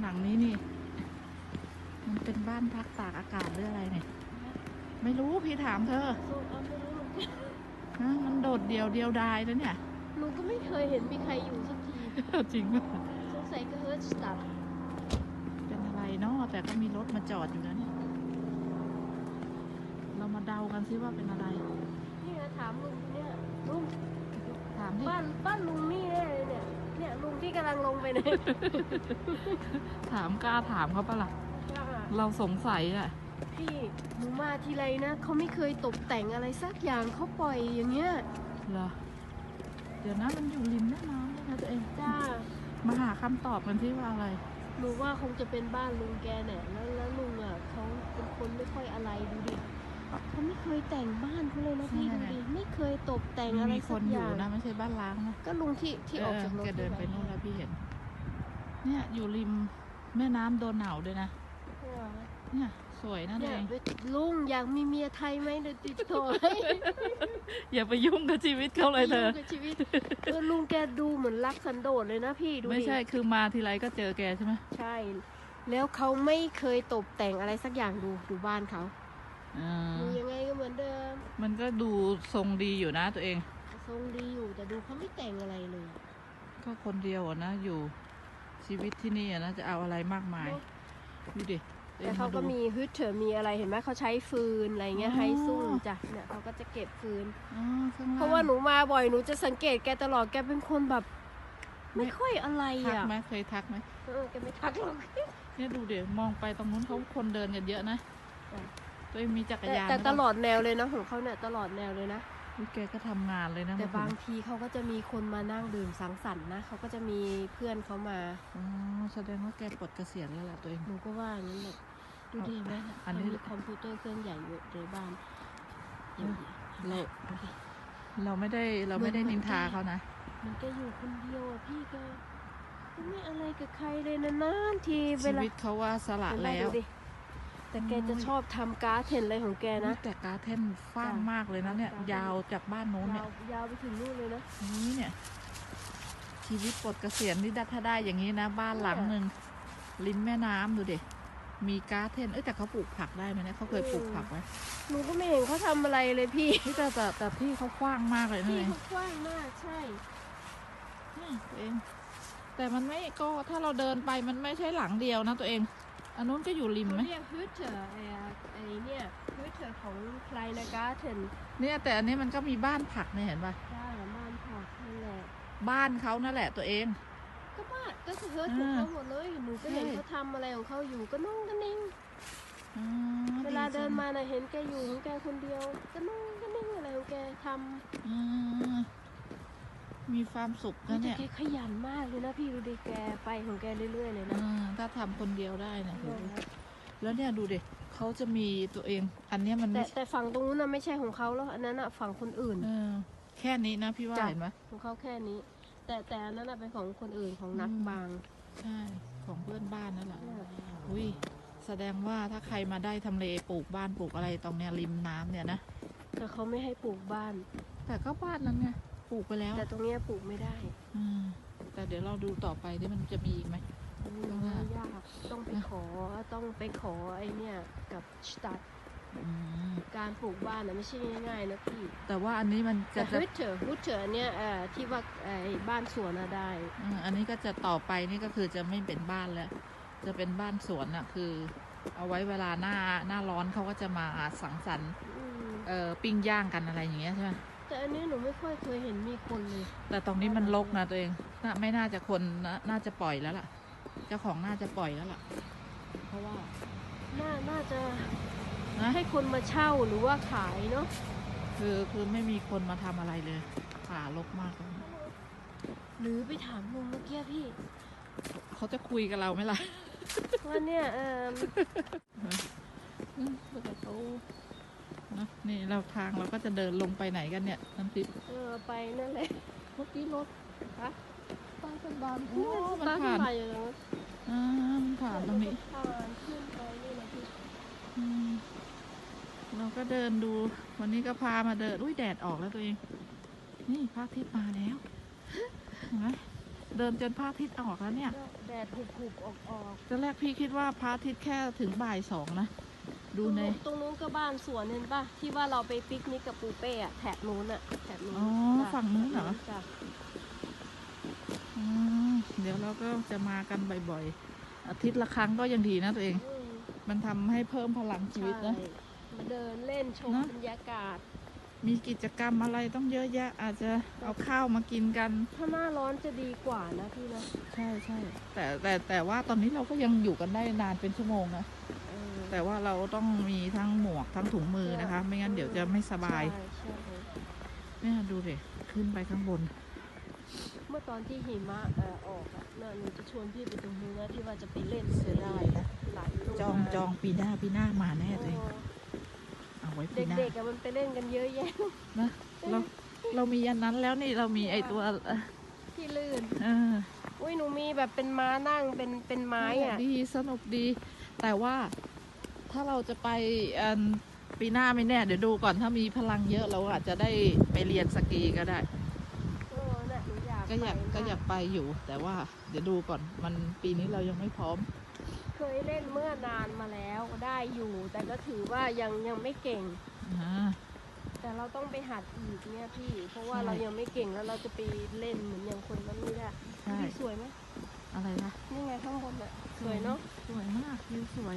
หลังนี้นี่ มันเป็นบ้านพักตากอากาศหรืออะไรเนี่ย ไม่รู้พี่ถามเธอโซนเอาไม่รู้ฮะมันโดดเดียวเดียวดายแล้วเนี่ยหนูก็ไม่เคยเห็นมีใครอยู่สักทีจริงป่ะสงสัยก็เฮิร์ตสตับเป็นอะไรเนาะแต่ก็มีรถมาจอดอยู่นะเนี่ยเรามาเดากันซิว่าเป็นอะไรนี่นะถามลุงเนี่ยลุงถามดิบ้านบ้านลุงนี่แน่เลยเนี่ย เนี่ยลุงที่กำลังลงไปเนี่ยถามกล้าถามเขาปะล่ะ เราสงสัยอะ พี่หนูมาทีไรนะเขาไม่เคยตกแต่งอะไรสักอย่างเขาปล่อยอย่างเงี้ยเหรอ เดี๋ยวนะมันอยู่ริมแม่น้ำด้วยนะตัวเองจ้า มาหาคำตอบกันที่ว่าอะไรหนูว่าคงจะเป็นบ้านลุงแกเนี่ยแล้วแล้วลุงอะเขาเป็นคนไม่ค่อยอะไรดูดิ เขาไม่เคยแต่งบ้านเขาเลยนะพี่ใช่ดูไหมดิไม่เคยตกแต่งอะไรมีคสันกออยู่ย่างนะไม่ใช่บ้านล้างนะก็ลุงที่ที่ออกจากรถเแกเดินไปใช่หมนู่นแล้วพี่เห็น เนี่ยอยู่ริมแม่น้ำโดนหนาวด้วยนะ เนี่ยสวยนะตัเนี่วยเองลุงอยากมีเมียไทยไหมเดี๋ยวติดต่อให้อย่าไปยุ่งกับชีวิตเขาเลยเธอกับชีวิตเออลุงแกดูเหมือนรักสันโดษเลยนะพี่ดูดิ ไม่ใช่คือมาทีไรก็เจอแกใช่ไหมใช่ แล้วเขาไม่เคยตกแต่งอะไรสักอย่างดูดูบ้านเขา อ่าดูยังไงก็เหมือนเดิมมันก็ดูทรงดีอยู่นะตัวเอง ทรงดีอยู่แต่ดูเขาไม่แต่งอะไรเลยก็คนเดียวอะนะอยู่ชีวิตที่นี่อะนะจะเอาอะไรมากมายดูดิตัวแต่องเขาก็ดู มีฮึดเถอะมีอะไรเห็นไหมเขาใช้ฟืนอะไรเงี้ยอ๋อ ไฮซุ่งจ้ะเนี่ยเขาก็จะเก็บฟืน อ๋อข้างล่างเพราะว่าหนูมาบ่อยหนูจะสังเกตแกตลอดแกเป็นคนแบบ ไม่ค่อยอะไรทักอะไหมเคยทักไหมเออแกไม่ทักหรอกเนี่ยดูเดี๋ยวมองไปตรงนู้นเขาคนเดินกันเยอะนะจ้ะ ตัวเองมีจักรแต่ยานแต่ไหมตลอดแนวเลยนะของเขาเนี่ยตลอดแนวเลยนะ อุ๊ยแกก็ทำงานเลยนะแต่มาถึบางทีเขาก็จะมีคนมานั่งดื่มสังสรรค์นะเขาก็จะมีเพื่อนเขามาอ๋อแสดงว่าแกปลดเกษียณแล้วล่ะตัวเอง หนูก็ว่าอย่างนั้นแหละดูดิเห็นไหมอันนี้ เขามีคอมพิวเตอร์เครื่องใหญ่อยู่ในบ้านอย่างนี้เราดูดิเราไม่ได้เราไม่ได้เหมืนิอนนทาเขานะ มันแกอยู่คนเดียวอะพี่แกก็ไม่อะไรกับใครเลยนะนานๆทีเวชีลาวิตเขาว่าสละเห็นไหมแล้ว ดูดิ แต่แกจะชอบทำการ์ดเห็นอะไรของแกนะ แต่การเทนฟ้างจ้ะมากเลยนะเนี่ยการ์เทนยาวจากบ้านโน้นเนี่ยยาวยาวไปถึงนู่นเลยนะ นี่เนี่ย ชีวิตปลดเกษียณนี่ถ้าได้อย่างนี้นะ บ้านหลังหนึ่งริมแม่น้ำดูดิมีการเทนเอ้ยแต่เขาปลูกผักได้ไหมเนี่ยเขาเคยปลูกผักไหมหนูก็ไม่เห็นเขาทำอะไรเลยพี่ นี่แต่แต่แต่ที่เขากว้างมากเลยนะพี่เองเขากว้างมากใช่นี่ตัวเอง แต่มันไม่ก็ถ้าเราเดินไปมันไม่ใช่หลังเดียวนะตัวเอง อันนู้นก็อยู่ริมเขาไหมเรียกฮึดเถอไอ้ไอ้เนี่ยฮึดเถอของใครนะการ์เทนเนี่ยแต่อันนี้มันก็มีบ้านผักเนี่ยเห็นปะได้บ้านผักนั่นแหละบ้านเขานั่นแหละตัวเอง ก็บ้านก็คือเฮิร์ตของเขาหมดเลยหนูก็เห็นใช่เขาทำอะไรของเขาอยู่ก็นุ่งก็นิ่งอ๋อเวลาเดินจังมาน่ะเห็นแกอยู่ของแกคนเดียว ก็นุ่งก็นิ่งอะไรของแกทอื มมีความสุขำนะแต่เนี่ยแกขยันมากเลยนะพี่ดูดิแกไปของแกเรื่อยๆเลยนะอ่าถ้าทำคนเดียวได้เนี่ยโหแล้วเนี่ยดูดิเขาจะมีตัวเอง อันเนี้ยมันแต่ไม่แต่ฝั่งตรงนู้นน่ะไม่ใช่ของเขาแล้วอันนั้นน่ะฝั่งคนอื่นเออแค่นี้นะพี่ว่าจ้ะเห็นไหมของเขาแค่นี้ แต่แต่อันนั้นน่ะเป็นของคนอื่นของนักอืมบางใช่ของเพื่อนบ้านนั่นแหละอุ้ยแสดงว่าถ้าใครมาได้ทำเลปลูกบ้านปลูกอะไรตรงเนี้ยริมน้ำเนี่ยนะแต่เขาไม่ให้ปลูกบ้าน แต่ก็บ้านนั้นไง ปลูกไปแล้วแต่ตรงเนี้ยปลูกไม่ได้อืมแต่เดี๋ยวเราดูต่อไปที่มันจะมีอีกไหมมันยากต้องไปขอต้องไปขอไอ้เนี่ยกับสตัดอืมการปลูกบ้านน่ะไม่ใช่ง่ายๆนะพี่แต่ว่าอันนี้มันแต่จะจะฮึดเถอะฮึดเถอะเนี่ยเอ่อที่ว่าไอ้บ้านสวนน่ะได้ อืมอันนี้ก็จะต่อไปนี่ก็คือจะไม่เป็นบ้านแล้ว จะเป็นบ้านสวนอะคือ เอาไว้เวลาหน้าหน้าร้อนเขาก็จะมาสังสรรค์อืมเอ่อปิ้งย่างกันอะไรอย่างเงี้ยใช่ไหม แต่อันนี้หนูไม่ค่อยเคยเห็นมีคนเลย แต่ตรงนี้มันรกนะตัวเองน่าไม่น่าจะคนน่าน่าจะปล่อยแล้วล่ะ เจ้าของน่าจะปล่อยแล้วล่ะ เพราะว่าน่าน่าจะนะให้คนมาเช่าหรือว่าขายเนาะคือคือไม่มีคนมาทำอะไรเลยป่ารกมากเลยหรือไปถามลุงเมื่อกี้พี่เขาจะคุยกับเราไหมล่ะว่าเนี่ยเอออืมแล้วก็เขา นะนี่เราทางเราก็จะเดินลงไปไหนกันเนี่ยน้ำพริกเออไปนั่นแหละเมื่อกี้รถฮะใต้สะพานโอ้เนี่ยมันตาผ่านขึ้นมาอยู่ตรงนั้นอ่ามันผ่านตรงนี้ผ่านขึ้นไปนี่นะพี่อืมเราก็เดินดู วันนี้ก็พามาเดินอุ้ยแดดออกแล้วตัวเอง นี่พระอาทิตย์มาแล้วเห็นไหมเดินจนพระอาทิตย์ออกแล้วเนี่ย แดดหุบหุบๆออกออกตอนแรกพี่คิดว่าพระอาทิตย์แค่ถึงบ่ายสองนะๆ ดูในตรงนู้นก็บ้านสวนเห็นปะที่ว่าเราไปปิกนิกกับปูเป้อะแถบนู้นอะแถบนู้นอ๋อจ้ะฝั่งนู้นเหรอจ้ะอืมเดี๋ยวเราก็จะมากันบ่อยๆ อาทิตย์ละครั้งก็ยังดีนะตัวเองอืมมันทำให้เพิ่มพลังชีวิตนะใช่มาเดินเล่นชมเนอะบรรยากาศ มีกิจกรรมอะไรต้องเยอะแยะ อาจจะเอาข้าวมากินกัน ถ้าหน้าร้อนจะดีกว่านะพี่นะ ใช่ใช่แต่แต่แต่ว่าตอนนี้เราก็ยังอยู่กันได้นานเป็นชั่วโมงนะเออ แต่ว่าเราต้องมีทั้งหมวกทั้งถุงมือนะคะ ไม่งั้นเดี๋ยวจะไม่สบาย ใช่ใช่เนี่ยดูดิขึ้นไปข้างบน เมื่อตอนที่หิมะเอ่อออกอะน่ะหนูจะชวนพี่ไปตรงนู้นนะที่ว่าจะไปเล่นเสียดายนะไหลลจองมาจองปีหน้าปีหน้ามาแน่เลยโอ้เอาไว้ปีหน้าเด็กๆอะมันไปเล่นกันเยอะแยะนะเราเรามีอันนั้นแล้วนี่เรามีไอตัวเอ่อที่ลื่น เออ อุ้ยหนูมีแบบเป็นม้านั่งเป็นเป็นไม้อะดีสนุกดี แต่ว่า ถ้าเราจะไปอันปีหน้าไม่แน่ เดี๋ยวดูก่อนถ้ามีพลังเยอะเราอาจจะได้ไปเรียนสกีก็ได้เออน่ะหนูอยากก็อยากไปก็อยากไปอยู่ แต่ว่า เดี๋ยวดูก่อนมันปีนี้เรายังไม่พร้อม เคยเล่นเมื่อนานมาแล้วได้อยู่ แต่ก็ถือว่ายังยังไม่เก่งอ่าแต่เราต้องไปหัดอีกเนี่ยพี่ เพราะว่าใช่เรายังไม่เก่งแล้วเราจะไปเล่นเหมือนอย่างคนนั้นไม่ได้ใช่พี่สวยไหมอะไรนะนี่ไงข้างบนอะสวยเนาะสวยมากวิวสวย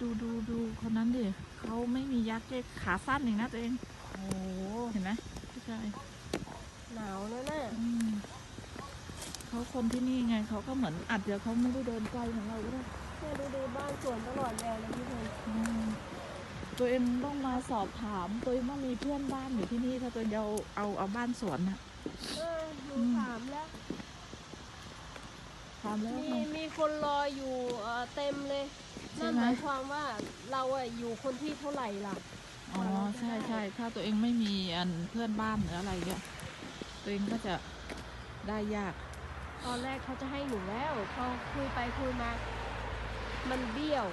ดูดูดูคนนั้นดิเขาไม่มียักษ์เจ๊ขาสั้นเองนะตัวเอง โอ้เห็นไหมผู้ชายหนาวนะน่ะอืมเขาคนที่นี่ไงเขาก็เหมือนอาจจะเขาไม่ได้เดินไกลเหมือนเราก็ได้เนี่ยดูดูบ้านสวนตลอดแนวเลยพี่เพนอืมตัวเองต้องมาสอบถามตัวเองต้องมีเพื่อนบ้านอยู่ที่นี่ถ้าตัวเองเอาเอาเอาบ้านสวนนะ เออหนูอืมถามแล้ว ถามแล้วมีมันมีคนรออยู่เอ่อเต็มเลย ใช่นั่นไหม หมายความว่าเราอะอยู่คนที่เท่าไหร่ล่ะ อ๋อใช่ใช่ถ้าตัวเองไม่มีอันเพื่อนบ้านหรืออะไรเนี่ยตัวเองก็จะได้ยาก ตอนแรกเขาจะให้หนูแล้วพอคุยไปคุยมา มันเบี้ยว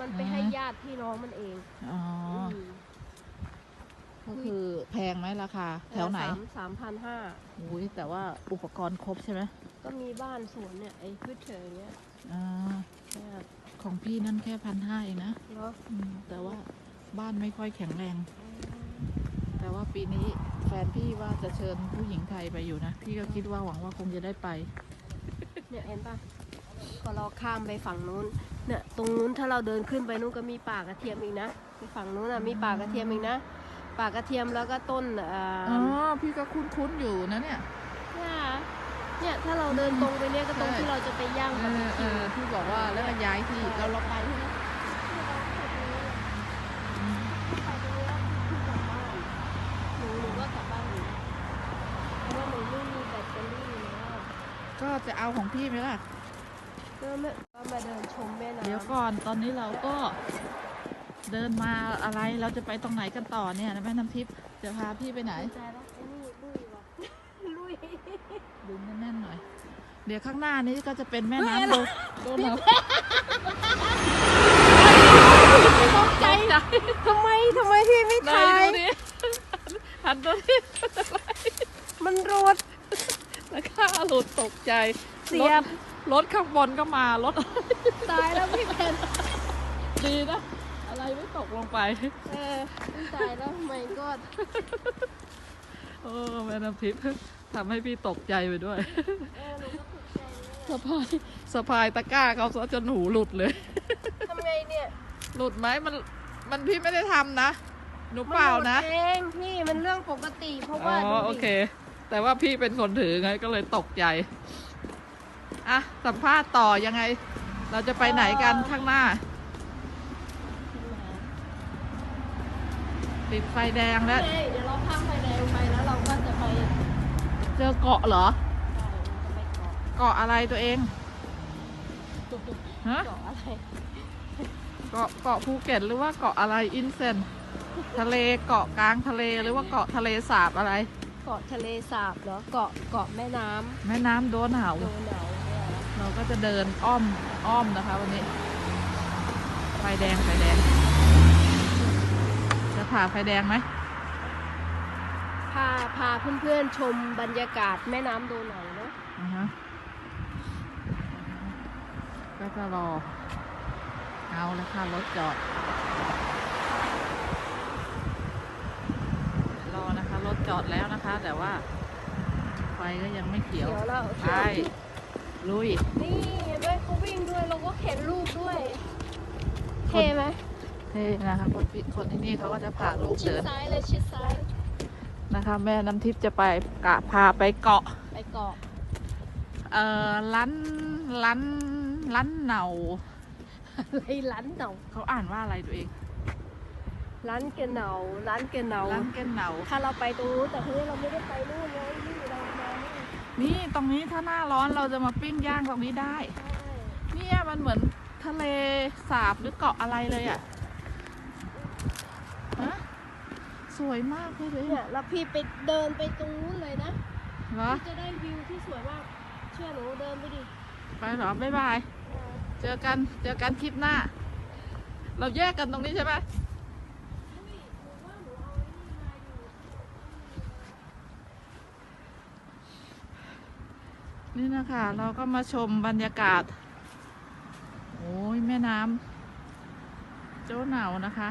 มันไปอ่าให้ญาติพี่น้องมันเองอ๋อ ม ก็คือแพงไหมราคา แถวไหนสามสามพันห้าอุ้ยแต่ว่าอุปกรณ์ครบใช่ไหมก็มีบ้านสวนเนี่ยไอ้พืชเฉยเนี่ยอ่าเนี่ยของพี่นั่นแค่พันห้าเองนะเนาะอืมแต่ว่าบ้านไม่ค่อยแข็งแรง แต่ว่าปีนี้แฟนพี่ว่าจะเชิญผู้หญิงไทยไปอยู่นะ พี่ก็คิดว่าหวังว่าคงจะได้ไป เนี่ยเห็นปะพอเราข้ามไปฝั่งนู้น เนี่ย ตรงนู้นถ้าเราเดินขึ้นไปนู้นก็มีป่ากระเทียมอีกนะไปฝั่งนู้นอะมีป่ากระเทียมอีกนะ ป่ากระเทียมแล้วก็ต้นเอ่อ๋ออพี่ก็คุ้นๆอยู่นะเนี่ย เนี่ยเนี่ยถ้าเราเดินตรงไปเนี่ยก็ตรงใช่ ที่เราจะไปย่างเอบาร์บีอเอคิวอพี่บอกว่าแล้วก็ย้ายที่เราเราไปใช่ไหมอืมหนูหนูก็กลับบ้านหนูเพราะว่าหนูไม่มีแบตเตอรี่แล้วก็จะเอาของพี่ไหมล่ะ ก็ไม่ก็มาเดินชมแม่น้ำ เดี๋ยวก่อนตอนนี้เราก็ เดินมาอะไรเราจะไปตรงไหนกันต่อเนี่ยนะแม่น้ำทิพย์จะพาพี่ไปไหนใจแล้วไอ้นี่ลุยว่ะลุยดึงแน่นๆหน่อย เดี๋ยวข้างหน้านี้ก็จะเป็นแม่น้ำโดนโดนเราตกใจทำไมทำไมพี่ไม่ไหนถ่ายดูดิหันตัวที่มันรูดแล้วข้าหลุดตกใจเสียบรถข้างบนก็มารถตายแล้วพี่เพนดีนะ ไรไม่ตกลงไป เออตายแล้วทำไมก็เออแม่น้ำทิพย์ทำให้พี่ตกใจไปด้วย เออหนูก็ตกใจเลยสะพายสะพายตะกร้าเขาซะจนหูหลุดเลย ทำไงเนี่ยหลุดไหมมันมันพี่ไม่ได้ทำนะหนูเปล่านะมัหลุดเองพี่มันเรื่องปกติ เพราะอ๋ว่าอดูดิโอเค แต่ว่าพี่เป็นคนถือไงก็เลยตกใจอะสัมภาษณ์ต่อยังไง เราจะไปไหนกันข้างหน้า ติดไฟแดงแล้วเฮ้ยเดี๋ยวเราข้ามไฟแดงไปแล้วเราก็จะไปเจอเกาะเหรอจะไปเกาะเกาะอะไรตัวเอง ฮะ เกาะอะไรเกาะเกาะภูเก็ตหรือว่าเกาะอะไรอินเซนทะเลเกาะกลางทะเลหรือว่าเกาะทะเลสาบอะไร เกาะทะเลสาบเหรอเกาะเกาะแม่น้ำแม่น้ำโดนหาวโดนหนาวเนี่ยเหรอเราก็จะเดินอ้อมอ้อมนะคะ วันนี้ ไฟแดงไฟแดงจะ ผ่าไฟแดงไหมพาพาเพื่อนๆชมบรรยากาศแม่น้ำโดนหนาวเนาะออ่าฮะก็จะรอ เอาแล้วค่ะรถจอด รอนะคะ รถจอดแล้วนะคะ แต่ว่า ไฟก็ยังไม่เขียวเดี๋ยวเราไปลุย นี่เห็นไหมเขาวิ่งด้วยเราก็เข็นลูกด้วยเท่ไหม เท่นะคะคนที่คนที่นี่เขาก็จะพาลูกชิดเดินซ้ายเลยชิดซ้ายนะคะ แม่น้ำทิพย์จะไปกะพาไปเกาะไปเกาะเอ่อล้านล้านล้านเหนาอะไรร้านเหนาเขาอ่านว่าอะไรตัวเองร้านเกนเหนาร้านเกนเหนาล้านเกนเหนาถ้าเราไปตรงนู้นแต่ทีนี้เราไม่ได้ไปนู่นไงนี่เรามานี่นี่ตรงนี้ถ้าหน้าร้อนเราจะมาปิ้งย่างตรงนี้ได้ใช่เนี่ยมันเหมือนทะเลสาบหรือเกาะอะไรเลยอะ่ะฮะ สวยมากเลยตัวเองเนี่ยแล้วพี่ไปเดินไปตรงนู้นเลยนะเหรอพี่จะได้วิวที่สวยมากเชื่อหนูเดินไปดิไปเหรอบ๊ายบายเจอกันเจอกันคลิปหน้า เราแยกกันตรงนี้ใช่ไหมนี่นะคะเราก็มาชมบรรยากาศ โอ้ยแม่น้ำเจ้าหนาวนะคะ